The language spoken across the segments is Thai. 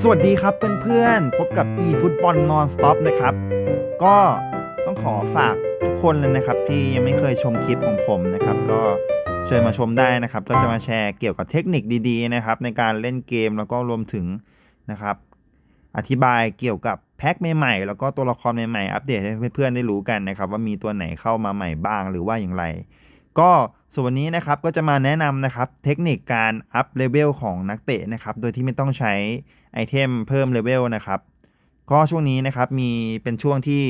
สวัสดีครับเพื่อนๆ พบกับ e ฟุตบอล non stop นะครับ ก็ต้องขอฝากทุกคนเลยนะครับ ที่ยังไม่เคยชมคลิปของผมนะครับ ก็เชิญมาชมได้นะครับ ก็จะมาแชร์เกี่ยวกับเทคนิคดีๆนะครับ ในการเล่นเกมแล้วก็รวมถึงนะครับ อธิบายเกี่ยวกับแพ็คใหม่ๆแล้วก็ตัวละครใหม่ๆอัปเดตให้เพื่อนๆได้รู้กันนะครับ ว่ามีตัวไหนเข้ามาใหม่บ้างหรือว่าอย่างไร ก็ส่วนวันนี้นะครับก็จะมาแนะนำนะครับเทคนิคการอัพเลเวลของนักเตะนะครับโดยที่ไม่ต้องใช้ ไอเทมเพิ่มเลเวลนะครับ ก็ช่วงนี้นะครับมีเป็นช่วงที่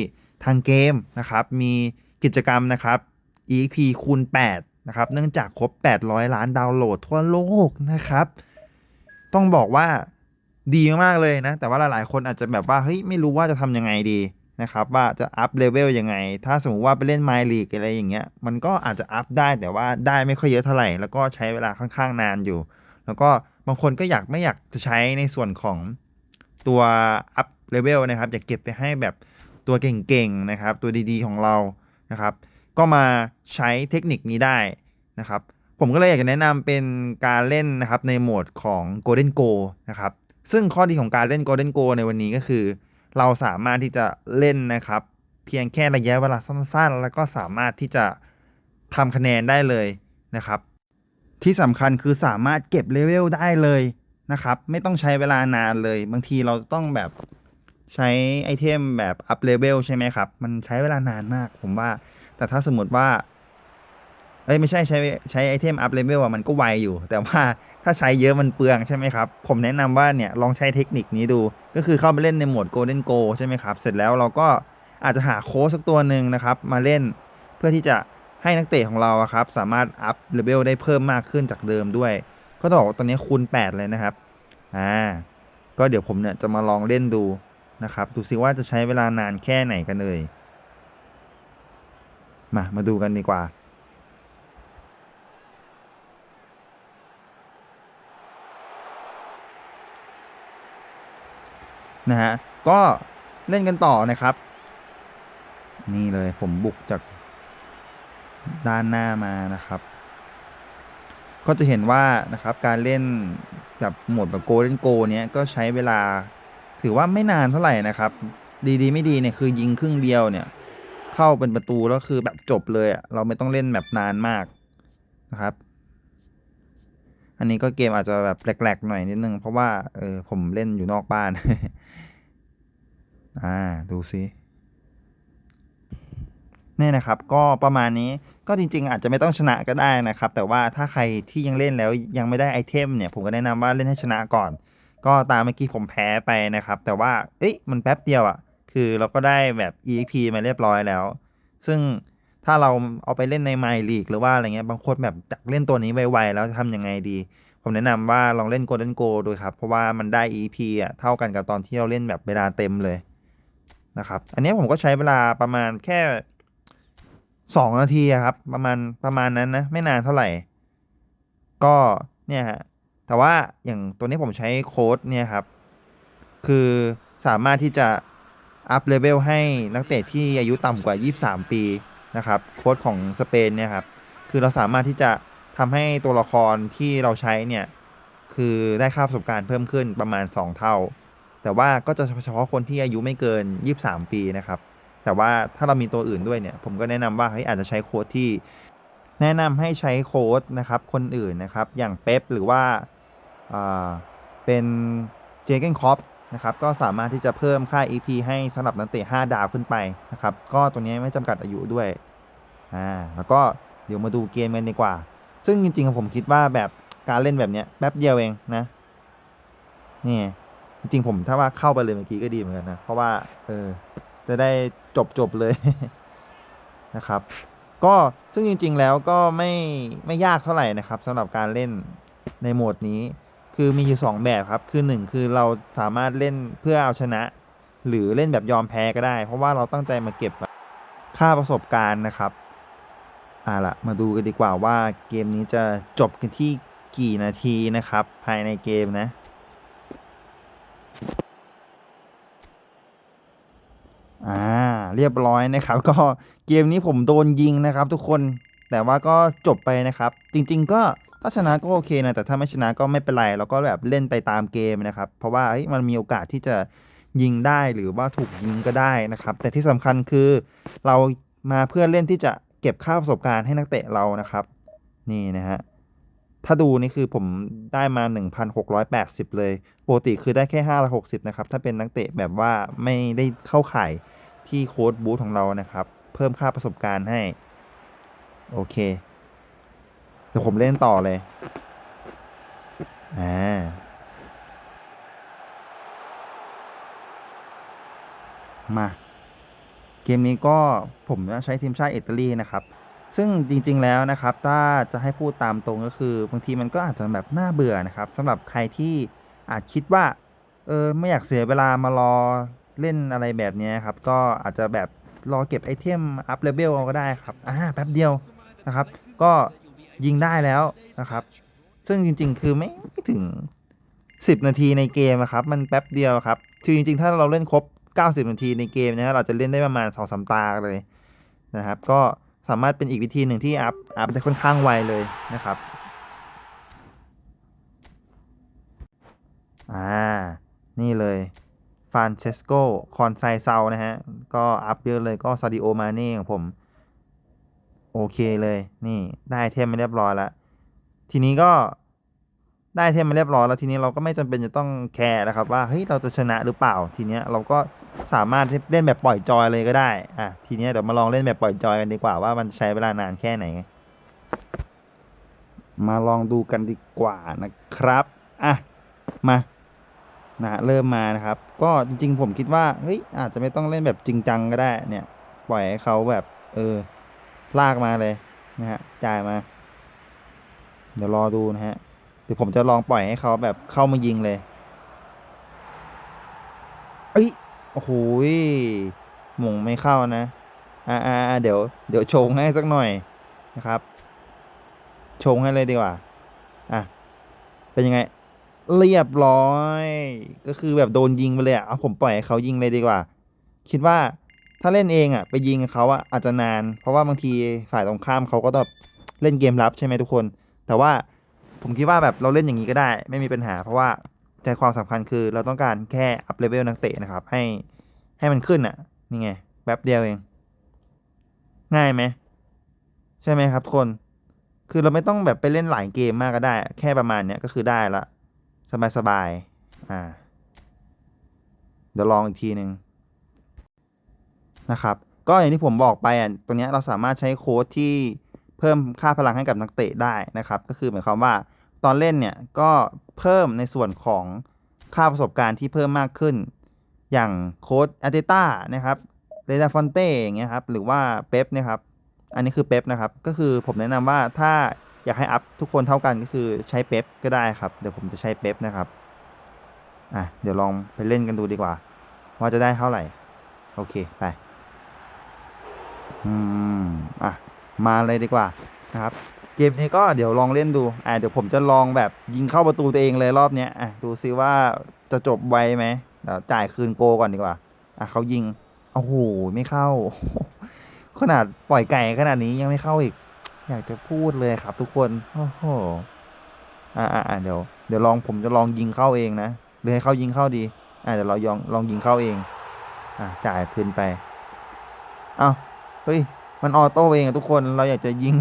ทางเกมนะครับมีกิจกรรมนะครับ EP คูณ8นะครับเนื่องจากครบ 800 ล้านดาวน์โหลดทั่วโลกนะครับ ต้องบอกว่าดีมากๆเลยนะ แต่ว่าหลายๆคนอาจจะแบบว่าเฮ้ยไม่รู้ว่าจะทำยังไงดีนะครับว่าจะอัพเลเวลยังไง ถ้าสมมติว่าไปเล่นไมลีกอะไรอย่างเงี้ย มันก็อาจจะอัพได้แต่ว่าได้ไม่ค่อยเยอะเท่าไหร่ แล้วก็ใช้เวลาค่อนข้างนานอยู่ แล้วก็ บางคนก็อยากไม่อยากจะใช้ในส่วนของตัวอัพเลเวลนะครับ อยากเก็บไปให้แบบตัวเก่งๆนะครับ ตัวดีๆของเรานะครับ ก็มาใช้เทคนิคนี้ได้นะครับ ผมก็เลยอยากจะแนะนำเป็นการเล่นนะครับในโหมดของ Golden Go นะครับ ซึ่งข้อดีของการเล่น Golden Go ในวันนี้ก็คือ เราสามารถที่จะเล่นนะครับ เพียงแค่ระยะเวลาสั้นๆ แล้วก็สามารถที่จะทำคะแนนได้เลยนะครับ ที่สำคัญคือสามารถเก็บเลเวลได้เลยนะครับ ไม่ต้องใช้เวลานานเลย บางทีเราต้องแบบใช้ไอเทมแบบอัพเลเวลใช่ไหมครับ มันใช้เวลานานมากผมว่า แต่ถ้าสมมติว่า เอ้ยไม่ใช่ใช้ใช้ไอเทมอัพเลเวลอะมันก็ไวอยู่ แต่ว่าถ้าใช้เยอะมันเปลืองใช่ไหมครับ ผมแนะนำว่าเนี่ยลองใช้เทคนิคนี้ดู ก็คือเข้าไปเล่นในโหมด Golden Go ใช่ไหมครับ เสร็จแล้วเราก็อาจจะหาโค้ชสักตัวหนึ่งนะครับ มาเล่นเพื่อที่จะ ให้นักเตะของเราครับสามารถอัพเลเวลได้เพิ่มมากขึ้นจากเดิมด้วย ก็ต้องบอกว่าตอนนี้คูณ 8 เลยนะครับอ่าก็เดี๋ยวผมเนี่ยจะมาลองเล่นดูนะครับดูซิว่าจะใช้เวลานานแค่ไหนกันเลยมามาดูกันดีกว่านะฮะก็เล่นกันต่อนะครับ นี่เลยผมบุกจาก ด้านหน้ามานะครับ ก็จะเห็นว่านะครับการเล่นแบบโหมดแบบโกเด้นโกเนี้ยก็ใช้เวลาถือว่าไม่นานเท่าไหร่นะครับ ดีๆ ไม่ดีเนี่ยคือยิงครึ่งเดียวเนี่ยเข้าเป็นประตูแล้วคือแบบจบเลยอะเราไม่ต้องเล่นแบบนานมากนะครับ อันนี้ก็เกมอาจจะแบบแปลกๆหน่อยนิดนึงเพราะว่าเออผมเล่นอยู่นอกบ้าน อ่าดูซิ เนี่ยนะครับก็ประมาณนี้ก็จริง ๆ อาจจะไม่ต้องชนะก็ได้นะครับ แต่ว่าถ้าใครที่ยังเล่นแล้วยังไม่ได้ไอเทมเนี่ยผมก็แนะนำว่าเล่นให้ชนะก่อน ก็ตามเมื่อกี้ผมแพ้ไปนะครับ แต่ว่าเอ๊ะมันแป๊บเดียวอะ่ะ คือเราก็ได้แบบ EXP มาเรียบร้อยแล้ว ซึ่งถ้าเราเอาไปเล่นใน My League หรือว่าอะไรเงี้ยบางคนแบบอยากเล่นตัวนี้ไวๆแล้วจะทำยังไงดี ผมแนะนำว่าลองเล่น Golden Go ดูครับ เพราะว่ามันได้ EP อะเท่ากันกับตอนที่เราเล่นแบบเวลาเต็มเลยนะครับ อันนี้ผมก็ใช้เวลาประมาณแค่ สองนาทีครับ ประมาณประมาณนั้นนะไม่นานเท่าไหร่ ก็เนี่ยฮะแต่ว่าอย่างตัวนี้ผมใช้โค้ดเนี่ยครับ คือสามารถที่จะอัพเลเวลให้นักเตะที่อายุต่ำกว่า 23 ปีนะครับโค้ดของสเปนเนี่ยครับ คือเราสามารถที่จะทำให้ตัวละครที่เราใช้เนี่ยคือได้ค่าประสบการณ์เพิ่มขึ้นประมาณ 2 เท่า แต่ว่าก็จะเฉพาะคนที่อายุไม่เกิน 23 ปีนะครับ แต่ว่าถ้าเรามีตัวอื่นด้วยเนี่ย ผมก็แนะนำว่าเฮ้ยอาจจะใช้โค้ดที่ แนะนำให้ใช้โค้ดนะครับ คนอื่นนะครับ อย่างเป๊ปหรือว่าอ่าเป็นเจเกนคอปนะครับก็สามารถที่จะเพิ่มค่า EP ให้สำหรับนักเตะ5ดาวขึ้นไปนะครับ ก็ตัวนี้ไม่จำกัดอายุด้วยอ่าแล้วก็เดี๋ยวมาดูเกมกันดีกว่า ซึ่งจริงๆผมคิดว่าแบบการเล่นแบบเนี้ยแป๊บเดียวเองนะนี่จริงๆผมถ้าว่าเข้าไปเลยเมื่อกี้ก็ดีเหมือนกันนะ เพราะว่าเออ จะได้จบจบๆเลยนะครับ ก็ซึ่งจริง ๆ แล้วก็ไม่ไม่ยากเท่าไหร่นะครับสำหรับการเล่นในโหมดนี้ คือมีอยู่ 2 แบบครับ คือ 1 คือเราสามารถเล่นเพื่อเอาชนะ หรือเล่นแบบยอมแพ้ก็ได้ เพราะว่าเราตั้งใจมาเก็บค่าประสบการณ์นะครับอ่าละมาดูกันดีกว่าว่าเกมนี้จะจบกันที่กี่นาทีนะครับ ภายในเกมนะ อ่า เรียบร้อยนะครับ ก็เกมนี้ผมโดนยิงนะครับ ทุกคนแต่ว่าก็จบไปนะครับ จริง ๆ ก็ถ้าชนะก็โอเคนะแต่ถ้าไม่ชนะก็ไม่เป็นไรเราก็แบบเล่นไปตามเกมนะครับ เพราะว่ามันมีโอกาสที่จะยิงได้หรือว่าถูกยิงก็ได้นะครับ แต่ที่สำคัญคือเรามาเพื่อเล่นที่จะเก็บค่าประสบการณ์ให้นักเตะเรานะครับ นี่นะฮะถ้าดูนี่คือผมได้มา 1,680 เลยปกติคือได้แค่560 นะครับ ถ้าเป็นนักเตะแบบว่าไม่ได้เข้าข่าย ที่โค้ดบูธของเรานะครับ เพิ่มค่าประสบการณ์ให้ โอเค เดี๋ยวผมเล่นต่อเลย อ่า มา เกมนี้ก็ผมใช้ทีมชาติอิตาลีนะครับซึ่งจริงๆแล้วนะครับถ้าจะให้พูดตามตรงก็คือบางทีมันก็อาจจะแบบน่าเบื่อนะครับสำหรับใครที่อาจคิดว่าเออไม่อยากเสียเวลามารอ เล่นอะไรแบบนี้ครับ ก็อาจจะแบบรอเก็บไอเทมอัพเลเวลก็ได้ครับอ่าแป๊บเดียวนะครับ ก็ยิงได้แล้วนะครับ ซึ่งจริง ๆ คือไม่ไม่ถึง 10 นาทีในเกมอะครับ มันแป๊บเดียวครับคือจริง ๆ ถ้าเราเล่นครบ 90 นาทีในเกมนะฮะเราจะเล่นได้ประมาณ2อสตาเลยนะครับ ก็สามารถเป็นอีกวิธีหนึ่งที่อัพอัพได้ค่อนข้างไวเลยนะครับอ่านี่เลย ฟานเชสโกคอนไซเซานะฮะ ก็อัพเยอะเลยก็ซาดิโอมาเน่ของผม โอเคเลยนี่ได้เทมมาเรียบร้อยแล้ว ทีนี้ก็ได้เทมมาเรียบร้อยแล้วทีนี้เราก็ไม่จำเป็นจะต้องแคร์นะครับว่าเฮ้ยเราจะชนะหรือเปล่า ทีเนี้ยเราก็สามารถเล่นแบบปล่อยจอยเลยก็ได้อะทีเนี้ยเดี๋ยวมาลองเล่นแบบปล่อยจอยกันดีกว่าว่ามันใช้เวลานานแค่ไหน มาลองดูกันดีกว่านะครับอะมา นะเริ่มมานะครับ ก็จริงๆผมคิดว่าเฮ้ยอาจจะไม่ต้องเล่นแบบจริงจังก็ได้เนี่ยปล่อยให้เขาแบบเออลากมาเลยนะฮะจ่ายมา เดี๋ยวรอดูนะฮะเดี๋ยวผมจะลองปล่อยให้เขาแบบเข้ามายิงเลยเอ้ยโอ้โหหมงไม่เข้านะอ่าอ่าอ่าเดี๋ยวเดี๋ยวชงให้สักหน่อยนะครับ ชงให้เลยดีกว่าอะเป็นยังไง เรียบร้อย ก็คือแบบโดนยิงไปเลยอะเอาผมปล่อยให้เขายิงเลยดีกว่า คิดว่าถ้าเล่นเองอะไปยิงเขาอะอาจจะนาน เพราะว่าบางทีฝ่ายตรงข้ามเขาก็แบบเล่นเกมรับใช่ไหมทุกคน แต่ว่าผมคิดว่าแบบเราเล่นอย่างนี้ก็ได้ ไม่มีปัญหา เพราะว่าใจความสำคัญคือเราต้องการแค่อัพเลเวลนักเตะนะครับ ให้ให้มันขึ้นอะนี่ไงแป๊บเดียวเอง ง่ายไหมใช่ไหมครับทุกคน คือเราไม่ต้องแบบไปเล่นหลายเกมมากก็ได้ แค่ประมาณเนี้ยก็คือได้ละ สบายสบายๆอ่า เดี๋ยวลองอีกทีหนึ่งนะครับ ก็อย่างที่ผมบอกไปอะ ตรงเนี้ยเราสามารถใช้โค้ดที่เพิ่มค่าพลังให้กับนักเตะได้นะครับ ก็คือหมายความว่าตอนเล่นเนี่ยก็เพิ่มในส่วนของค่าประสบการณ์ที่เพิ่มมากขึ้น อย่างโค้ดอาร์เตต้านะครับเรดาฟอนเต้อย่างเงี้ยครับ หรือว่าเป๊ปนี่ยครับ อันนี้คือเป๊ปนะครับ ก็คือผมแนะนำว่าถ้า อยากให้อัพทุกคนเท่ากันก็คือใช้เป๊ปก็ได้ครับ เดี๋ยวผมจะใช้เป๊ปนะครับ อะ เดี๋ยวลองไปเล่นกันดูดีกว่า ว่าจะได้เท่าไหร่ โอเค ไป อืม อะ มาเลยดีกว่านะครับ เกมนี้ก็เดี๋ยวลองเล่นดู อะ เดี๋ยวผมจะลองแบบยิงเข้าประตูตัวเองเลยรอบเนี้ย อะ ดูซิว่าจะจบไวไหมเดี๋ยวจ่ายคืนโกก่อนดีกว่า อะเขายิง โอ้โห ไม่เข้า ขนาดปล่อยไก่ขนาดนี้ยังไม่เข้าอีก อยากจะพูดเลยครับทุกคนโอ้โหอ่าอ่าเดี๋ยวเดี๋ยวลองผมจะลองยิงเข้าเองนะหรือให้เขายิงเข้าดี อ่าเดี๋ยวเราลองลองยิงเข้าเอง อ่าจ่ายคืนไปเอ้าเฮ้ยมันออโต้เองอะทุกคนเราอยากจะยิง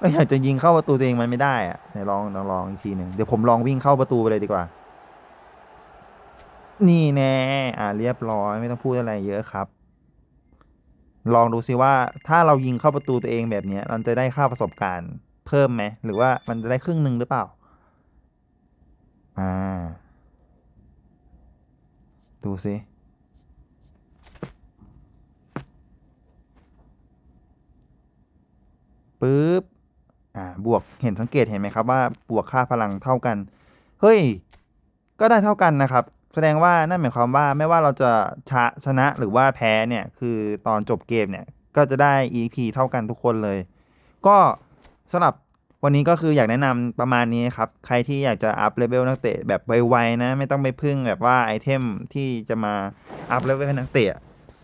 เราอยากจะยิงเข้าประตูตัวเองมันไม่ได้อะเดี๋ยวลองลองลองอีกทีหนึ่งเดี๋ยวผมลองวิ่งเข้าประตูไปเลยดีกว่า นี่แน่อ่าเรียบร้อยไม่ต้องพูดอะไรเยอะครับ ลองดูซิว่าถ้าเรายิงเข้าประตูตัวเองแบบนี้ยมันจะได้ค่าประสบการณ์เพิ่มไหมหรือว่ามันจะได้ครึ่งหนึ่งหรือเปล่า อ่า ดูซิปึ๊บ อ่า บวก เห็นสังเกตเห็นไหมครับว่า บวกค่าพลังเท่ากัน เฮ้ย ก็ได้เท่ากันนะครับ แสดงว่านั่นหมายความว่าไม่ว่าเราจะชะชนะหรือว่าแพ้เนี่ย คือตอนจบเกมเนี่ย ก็จะได้ EP เท่ากันทุกคนเลย ก็สำหรับวันนี้ก็คืออยากแนะนำประมาณนี้ครับ ใครที่อยากจะอัพเลเวลนักเตะแบบไวๆนะ ไม่ต้องไปพึ่งแบบว่าไอเทมที่จะมาอัพเลเวลนักเตะ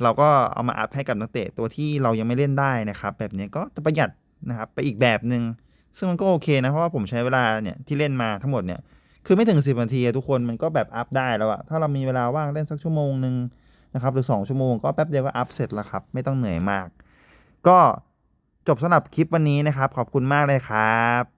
เราก็เอามาอัพให้กับนักเตะตัวที่เรายังไม่เล่นได้นะครับ แบบนี้ก็จะประหยัดนะครับไปอีกแบบหนึ่งซึ่งมันก็โอเคนะเพราะว่าผมใช้เวลาเนี่ยที่เล่นมาทั้งหมดเนี่ย คือไม่ถึง 10นาทีทุกคนมันก็แบบอัพได้แล้วอะถ้าเรามีเวลาว่างเล่นสักชั่วโมงหนึ่งนะครับหรือ 2 ชั่วโมงก็แป๊บเดียวก็อัพเสร็จแล้วครับ ไม่ต้องเหนื่อยมาก ก็จบสำหรับคลิปวันนี้นะครับ ขอบคุณมากเลยครับ